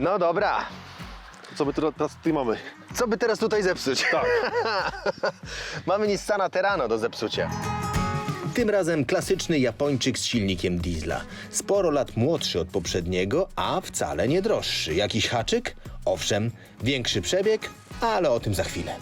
No dobra, Co my teraz tutaj mamy? co by teraz tutaj zepsuć? Tak. Mamy Nissana Terrano do zepsucia. Tym razem klasyczny Japończyk z silnikiem diesla. Sporo lat młodszy od poprzedniego, a wcale nie droższy. Jakiś haczyk? Owszem, większy przebieg, ale o tym za chwilę.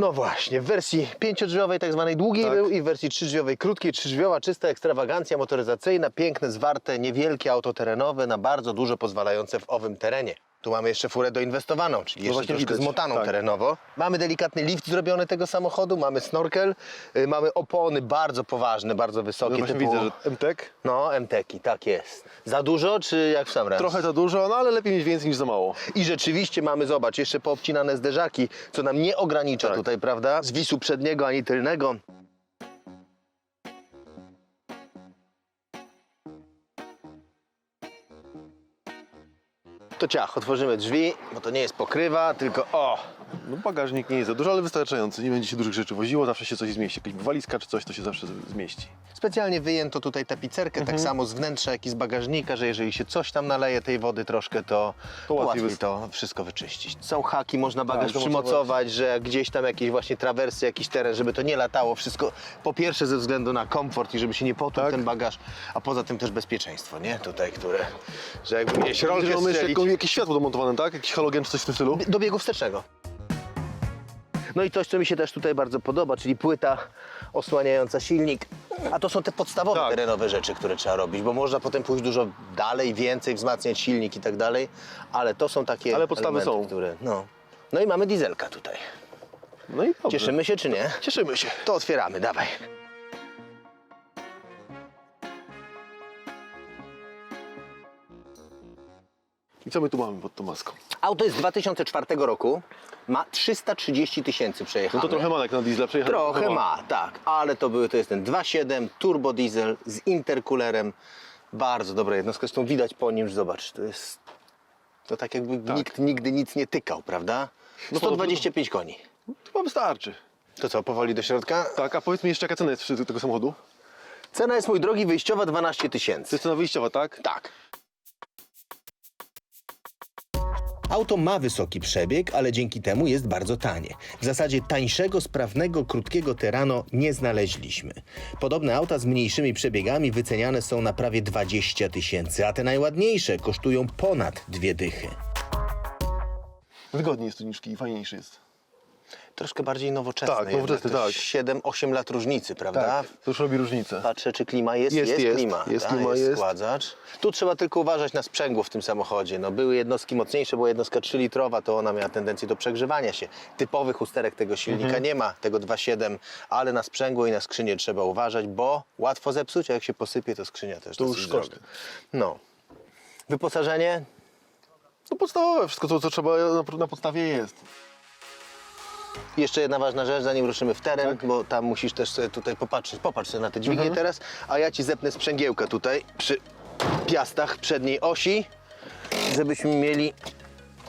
No właśnie, w wersji pięciodrzwiowej, tak zwanej długiej Tak. był i w wersji trzydrzwiowej krótkiej, trzydrzwiowa, czysta ekstrawagancja motoryzacyjna, piękne, zwarte, niewielkie auto terenowe na bardzo dużo pozwalające w owym terenie. Tu mamy jeszcze furę doinwestowaną, czyli jeszcze No właśnie troszkę widać, zmotaną tak. terenowo. Mamy delikatny lift zrobiony tego samochodu, mamy snorkel, y, mamy opony bardzo poważne, bardzo wysokie. właśnie typu... widzę, że MTEK No, MTeki, tak jest. Za dużo, czy jak w sam raz? trochę za dużo, no ale lepiej mieć więcej niż za mało. I rzeczywiście mamy, zobacz, jeszcze poobcinane zderzaki, co nam nie ogranicza Tak. tutaj, prawda? Zwisu przedniego ani tylnego. To ciach, otworzymy drzwi, bo to nie jest pokrywa, tylko o! No bagażnik nie jest za duży, ale wystarczający. Nie będzie się dużych rzeczy woziło, zawsze się coś zmieści. Jakaś walizka czy coś, to się zawsze zmieści. Specjalnie wyjęto tutaj tapicerkę, Mhm. tak samo z wnętrza, jak i z bagażnika, że jeżeli się coś tam naleje tej wody troszkę, to, to łatwiej łatwiej to wszystko wyczyścić. Są haki, można bagaż Tak, przymocować, że gdzieś tam jakieś właśnie trawersy, jakiś teren, żeby to nie latało wszystko. Po pierwsze ze względu na komfort i żeby się nie potłuł Tak. ten bagaż, a poza tym też bezpieczeństwo, nie? Tutaj, które, że jakby gdzieś rolkę Widzę, że mamy jeszcze strzelić. jakieś światło domontowane, tak? Jakiś halogen czy coś w tym stylu? Do biegu wstecznego. No i coś, co mi się też tutaj bardzo podoba, czyli płyta osłaniająca silnik. A to są te podstawowe Tak. terenowe rzeczy, które trzeba robić, bo można potem pójść dużo dalej, więcej, wzmacniać silnik i tak dalej, ale to są takie Ale podstawy elementy, są. które... No. no i mamy dieselka tutaj. No i dobrze. Cieszymy się czy nie? Cieszymy się. To otwieramy, dawaj. I co my tu mamy pod tą maską? Auto jest z 2004 roku, ma 330 tysięcy No przejechane. to trochę ma jak na diesla przejechać. Trochę ma, tak, ale to, były, to jest ten 2.7 turbo diesel z intercoolerem. Bardzo dobra jednostka, zresztą widać po nim, że zobacz, to jest to tak jakby Tak. nikt nigdy nic nie tykał, prawda? No to- 125 koni. Chyba wystarczy. To co, powoli do środka? Tak, a powiedz mi jeszcze jaka cena jest przy tego samochodu? Cena jest, mój drogi, wyjściowa 12 To tysięcy. jest cena wyjściowa, tak? Tak. Auto ma wysoki przebieg, ale dzięki temu jest bardzo tanie. W zasadzie tańszego, sprawnego, krótkiego Terrano nie znaleźliśmy. Podobne auta z mniejszymi przebiegami wyceniane są na prawie 20 tysięcy, a te najładniejsze kosztują ponad dwie dychy. Wygodniej jest tu niż fajniejszy jest. Troszkę bardziej nowoczesne. Tak, nowoczesny, jednak. Tak. 7-8 lat różnicy, prawda? Tak, to już robi różnicę. Patrzę, czy klima jest. Jest, jest, jest. klima. Jest tak, klima, jest jest. składzacz. Tu trzeba tylko uważać na sprzęgło w tym samochodzie. No, były jednostki mocniejsze, była jednostka 3-litrowa, to ona miała tendencję do przegrzewania się. Typowych usterek tego silnika Mhm. nie ma, tego 2.7, ale na sprzęgło i na skrzynię trzeba uważać, bo łatwo zepsuć, a jak się posypie, to skrzynia też To już droga. No. Wyposażenie To podstawowe, wszystko to, co trzeba na, na podstawie jest. Jeszcze jedna ważna rzecz, zanim ruszymy w teren, Tak. bo tam musisz też sobie tutaj popatrzeć. Popatrz sobie na te dźwignie Mhm. teraz, a ja ci zepnę sprzęgiełkę tutaj przy piastach przedniej osi, żebyśmy mieli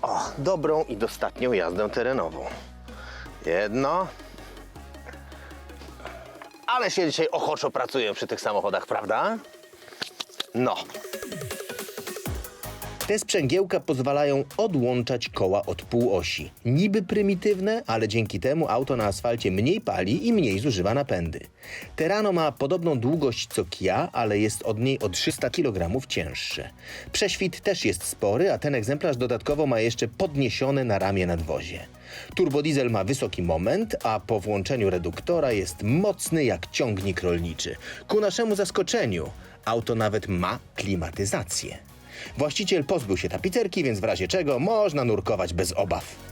o, dobrą i dostatnią jazdę terenową. Jedno. Ale się dzisiaj ochoczo pracują przy tych samochodach, prawda? No. Te sprzęgiełka pozwalają odłączać koła od półosi. Niby prymitywne, ale dzięki temu auto na asfalcie mniej pali i mniej zużywa napędy. Terrano ma podobną długość co Kia, ale jest od niej o 300 kg cięższe. Prześwit też jest spory, a ten egzemplarz dodatkowo ma jeszcze podniesione na ramię nadwozie. Turbodiesel ma wysoki moment, a po włączeniu reduktora jest mocny jak ciągnik rolniczy. Ku naszemu zaskoczeniu, auto nawet ma klimatyzację. Właściciel pozbył się tapicerki, więc w razie czego można nurkować bez obaw.